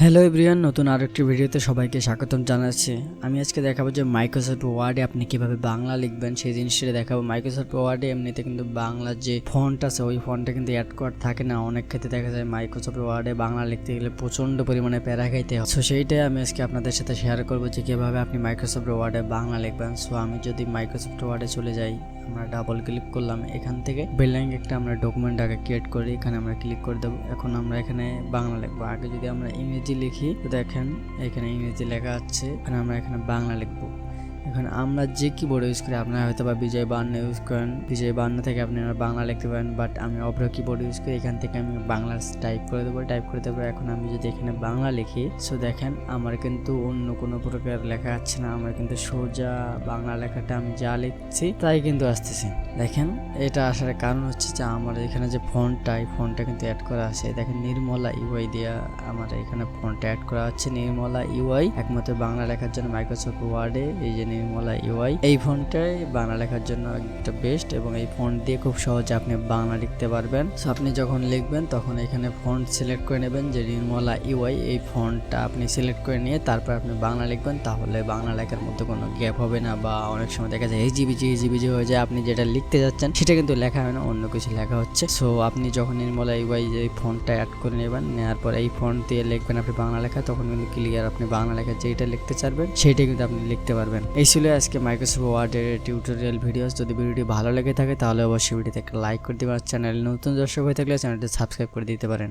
Hello everyone নতুন আরেকটি ভিডিওতে সবাইকে স্বাগতম জানাচ্ছি। আমি আজকে দেখাবো যে মাইক্রোসফট ওয়ার্ডে আপনি কীভাবে বাংলা লিখবেন, সেই জিনিসটা দেখাবো। মাইক্রোসফট ওয়ার্ডে এমনিতে কিন্তু বাংলা যে ফন্ট আছে, ওই ফন্টটা কিন্তু অ্যাড করা থাকে না। অনেক ক্ষেত্রে দেখা যায় মাইক্রোসফট ওয়ার্ডে বাংলা লিখতে গেলে প্রচণ্ড পরিমাণে প্যারা খাইতে হয়। সো সেইটাই আমি আজকে আপনাদের সাথে শেয়ার করব যে কীভাবে আপনি মাইক্রোসফট ওয়ার্ডে বাংলা লিখবেন। সো আমি যদি মাইক্রোসফট ওয়ার্ডে চলে যাই, আমরা ডাবল ক্লিক করলাম এখান থেকে। বিল্ডিং একটা আমরা ডকুমেন্ট আগে ক্রিয়েট করি, এখানে আমরা ক্লিক করে দেবো। এখন আমরা এখানে বাংলা লিখব। আগে যদি আমরা ইংরেজি লিখি। তো দেখেন এখানে ইংরেজি লেখা আছে। আর আমরা এখানে বাংলা লিখব। এখন আমরা যে কিবোর্ড ইউজ করি, আপনারা হয়তো বা বিজয় বান্ন ইউজ করেন, বিজয় বান্ন থেকে আপনারা বাংলা লিখতে পারেন বাট আমি অভ্র কিবোর্ড ইউজ করি, এখান থেকে আমি বাংলা টাইপ করে দেবো টাইপ করে দেবো, এখন আমি যদি এখানে বাংলা লিখি সো দেখেন আমার কিন্তু অন্য কোনো প্রকার লেখা আসছে না, আমার কিন্তু সোজা বাংলা লেখাটা আমি যা লিখছি, তাই কিন্তু আসতেছে। দেখেন, এটা আসার কারণ হচ্ছে যে আমার এখানে যে ফোনটা, এই ফোনটা কিন্তু অ্যাড করা আছে। দেখেন নির্মলা ইউআই দিয়া আমার এখানে ফোনটা অ্যাড করা আছে, নির্মলা ইউআই, একমাত্র বাংলা লেখার জন্য মাইক্রোসফট ওয়ার্ডে এই যে নির্মলা ইউআই। এই ফোনটাই বাংলা লেখার জন্য একটা বেস্ট এবং এই ফোন দিয়ে খুব সহজে আপনি বাংলা লিখতে পারবেন। সো আপনি যখন লিখবেন, তখন এখানে ফন্ট সিলেক্ট করে নেবেন যে নির্মলা ইউআই। এই ফন্টটা আপনি সিলেক্ট করে নিয়ে তারপর আপনি বাংলা লিখবেন, তাহলে বাংলা লেখার মধ্যে কোনো গ্যাপ হবে না বা অনেক সময় দেখা যায় এই জিবিজি এই জিবিজি হয়ে যায়। আপনি যেটা লিখতে যাচ্ছেন, সেটা কিন্তু লেখা হয় না, অন্য কিছু লেখা হচ্ছে। সো আপনি যখন নির্মলা ইউআই যে ফন্টটা অ্যাড করে নেবেন নেওয়ার পর এই ফন্ট দিয়ে লিখবেন আপনি বাংলা লেখা, তখন কিন্তু ক্লিয়ার আপনি বাংলা লেখা যেটা লিখতে চাইবেন সেটা কিন্তু আপনি লিখতে পারবেন। ছিল আজকে মাইক্রোসফট ওয়ার্ডের টিউটোরিয়াল ভিডিওস যদি ভিডিওটি ভালো লেগে থাকে, তাহলে অবশ্যই ভিডিওতে একটা লাইক করে দিতে আর চ্যানেল নতুন দর্শক হয়ে থাকলে চ্যানেলটি সাবস্ক্রাইব করে দিতে পারেন।